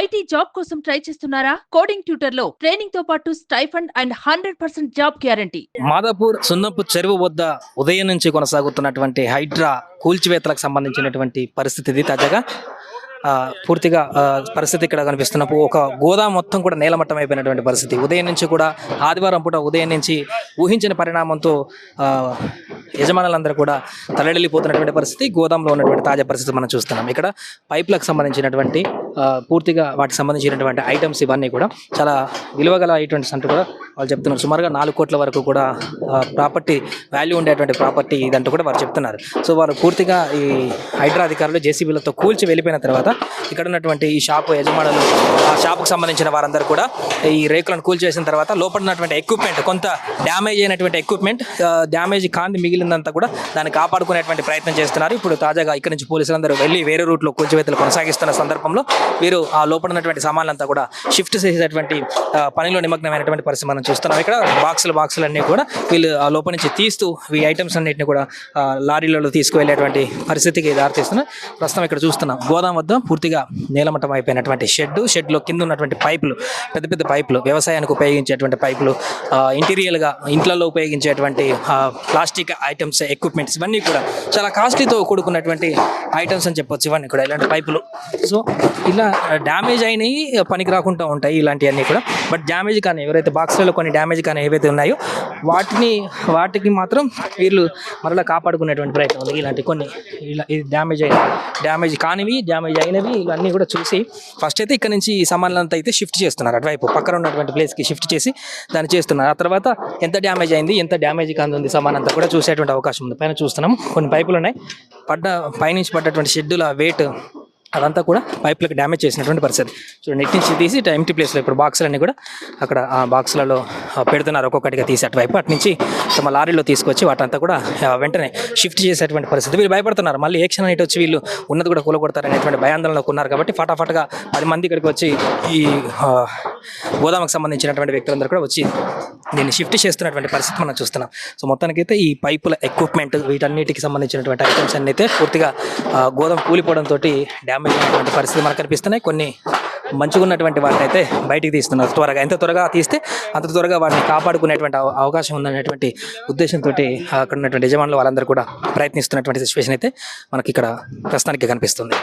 IT job కోసం try చేస్తున్నారా? Coding ట్యూటర్లో ట్రైనింగ్తో పాటు stipend and hundred percent job guarantee. Madhapur Sunnapu Cheruvu వద్ద ఉదయం నుంచి కొనసాగుతున్నటువంటి హైడ్రా కూల్చివేతలకు సంబంధించినటువంటి పరిస్థితి ఇది తాజాగా. పూర్తిగా పరిస్థితి ఇక్కడ కనిపిస్తున్నప్పుడు ఒక గోదాం మొత్తం కూడా నేలమట్టం అయిపోయినటువంటి పరిస్థితి. ఉదయం నుంచి కూడా ఆదివారం పూట ఉదయం నుంచి ఊహించిన పరిణామంతో యజమానులందరూ కూడా తలడెళ్ళిపోతున్నటువంటి పరిస్థితి గోదాంలో ఉన్నటువంటి తాజా పరిస్థితి మనం చూస్తున్నాం. ఇక్కడ పైప్లకు సంబంధించినటువంటి ఆ, పూర్తిగా వాటికి సంబంధించినటువంటి ఐటమ్స్ ఇవన్నీ కూడా చాలా విలువగల ఐటమ్స్ అంటూ కూడా వాళ్ళు చెప్తున్నారు. సుమారుగా నాలుగు కోట్ల వరకు కూడా ప్రాపర్టీ వాల్యూ ఉండేటువంటి ప్రాపర్టీ ఇదంటూ కూడా వారు చెప్తున్నారు. సో వారు పూర్తిగా ఈ హైడ్రా అధికారులు జేసీబీలతో కూల్చి వెళ్ళిపోయిన తర్వాత ఇక్కడ ఉన్నటువంటి ఈ షాపు యజమానులు ఆ షాపుకు సంబంధించిన వారందరూ కూడా ఈ రేకులను కూల్చేసిన తర్వాత లోపల ఉన్నటువంటి ఎక్విప్మెంట్ కొంత డ్యామేజ్ అయినటువంటి ఎక్విప్మెంట్ డ్యామేజ్ కాంది మిగిలినంతా కూడా దాన్ని కాపాడుకునేటువంటి ప్రయత్నం చేస్తున్నారు. ఇప్పుడు తాజాగా ఇక్కడ నుంచి పోలీసులందరూ వెళ్ళి వేరే రూట్లో కూల్చివేతలు కొనసాగిస్తున్న సందర్భంలో వీరు ఆ లోపల ఉన్నటువంటి సామాన్లంతా కూడా షిఫ్ట్ చేసేటువంటి పనిలో నిమగ్నమైనటువంటి పరిస్థితి మనం చూస్తున్నాం. ఇక్కడ బాక్సులు బాక్సులు అన్నీ కూడా వీళ్ళు ఆ లోపల నుంచి తీస్తూ ఈ ఐటమ్స్ అన్నింటిని కూడా లారీలలో తీసుకువెళ్ళేటువంటి పరిస్థితికి దారితీస్తున్నాయి ప్రస్తుతం ఇక్కడ చూస్తున్నాం. గోదాం వద్ద పూర్తిగా నేలమట్టం అయిపోయినటువంటి షెడ్ షెడ్లో కింద ఉన్నటువంటి పైపులు పెద్ద పెద్ద పైపులు వ్యవసాయానికి ఉపయోగించేటువంటి పైపులు ఇంటీరియల్గా ఇంటీరియర్గా ఇంట్లలో ఉపయోగించేటువంటి ప్లాస్టిక్ ఐటమ్స్ ఎక్విప్మెంట్స్ ఇవన్నీ కూడా చాలా కాస్ట్లీతో కూడుకున్నటువంటి ఐటమ్స్ అని చెప్పొచ్చు ఇవన్నీ కూడా ఇలాంటి పైపులు. సో ఇలా డ్యామేజ్ అయినవి పనికి రాకుండా ఉంటాయి ఇలాంటివన్నీ కూడా. బట్ డ్యామేజ్ కానీ ఎవరైతే బాక్స్లలో కొన్ని డ్యామేజ్ కానీ ఏవైతే ఉన్నాయో వాటిని వాటికి మాత్రం వీళ్ళు మరలా కాపాడుకునేటువంటి ప్రయత్నం ఉంది. ఇలాంటి కొన్ని ఇలా ఇది డ్యామేజ్ అయిన డ్యామేజ్ కానివి డ్యామేజ్ అయినవి ఇవన్నీ కూడా చూసి ఫస్ట్ అయితే ఇక్కడ నుంచి ఈ సామాన్లంతా అయితే షిఫ్ట్ చేస్తున్నారు. అటువైపు పక్కన ఉన్నటువంటి ప్లేస్కి షిఫ్ట్ చేసి దాన్ని చేస్తున్నారు. ఆ తర్వాత ఎంత డ్యామేజ్ అయింది ఎంత డ్యామేజ్ కాదు ఉంది సామాన్ అంతా కూడా చూసేటువంటి అవకాశం ఉంది. పైన చూస్తున్నాం కొన్ని పైపులు ఉన్నాయి. పడ్డ పైనుంచి పడ్డటువంటి షెడ్యూల్ వెయిట్ అదంతా కూడా పైపులకు డ్యామేజ్ చేసినటువంటి పరిస్థితి. చూడండి ఇటు నుంచి తీసి ఎంటీ ప్లేస్లో ఇప్పుడు బాక్సులన్నీ కూడా అక్కడ ఆ బాక్సులలో పెడుతున్నారు ఒక్కొక్కటిగా తీసి అటువైపు. అటు నుంచి తమ లారీలో తీసుకొచ్చి వాటంతా కూడా వెంటనే షిఫ్ట్ చేసేటువంటి పరిస్థితి. వీళ్ళు భయపడుతున్నారు. మళ్ళీ ఏ క్షణం ఇటు వచ్చి వీళ్ళు ఉన్నది కూడా కూలగొడతారనేటువంటి భయాందోళనలో ఉన్నారు కాబట్టి ఫటాఫట్గా పది మంది ఇక్కడికి వచ్చి ఈ గోదామకు సంబంధించినటువంటి వ్యక్తులందరూ కూడా వచ్చి దీన్ని షిఫ్ట్ చేస్తున్నటువంటి పరిస్థితి మనం చూస్తున్నాం. సో మొత్తానికైతే ఈ పైపుల ఎక్విప్మెంట్ వీటన్నిటికి సంబంధించినటువంటి ఐటమ్స్ అన్ని అయితే పూర్తిగా గోధుమ కూలిపోవడంతో డ్యామేజ్ అయినటువంటి పరిస్థితి మనకు కనిపిస్తున్నాయి. కొన్ని మంచిగా ఉన్నటువంటి వాటిని అయితే బయటికి తీస్తున్నారు. త్వరగా ఎంత త్వరగా తీస్తే అంత త్వరగా వాటిని కాపాడుకునేటువంటి అవ- అవకాశం ఉందనేటువంటి ఉద్దేశంతో అక్కడ ఉన్నటువంటి యజమానులు వాళ్ళందరూ కూడా ప్రయత్నిస్తున్నటువంటి సిచ్యువేషన్ అయితే మనకి ఇక్కడ ప్రస్తుతానికి కనిపిస్తుంది.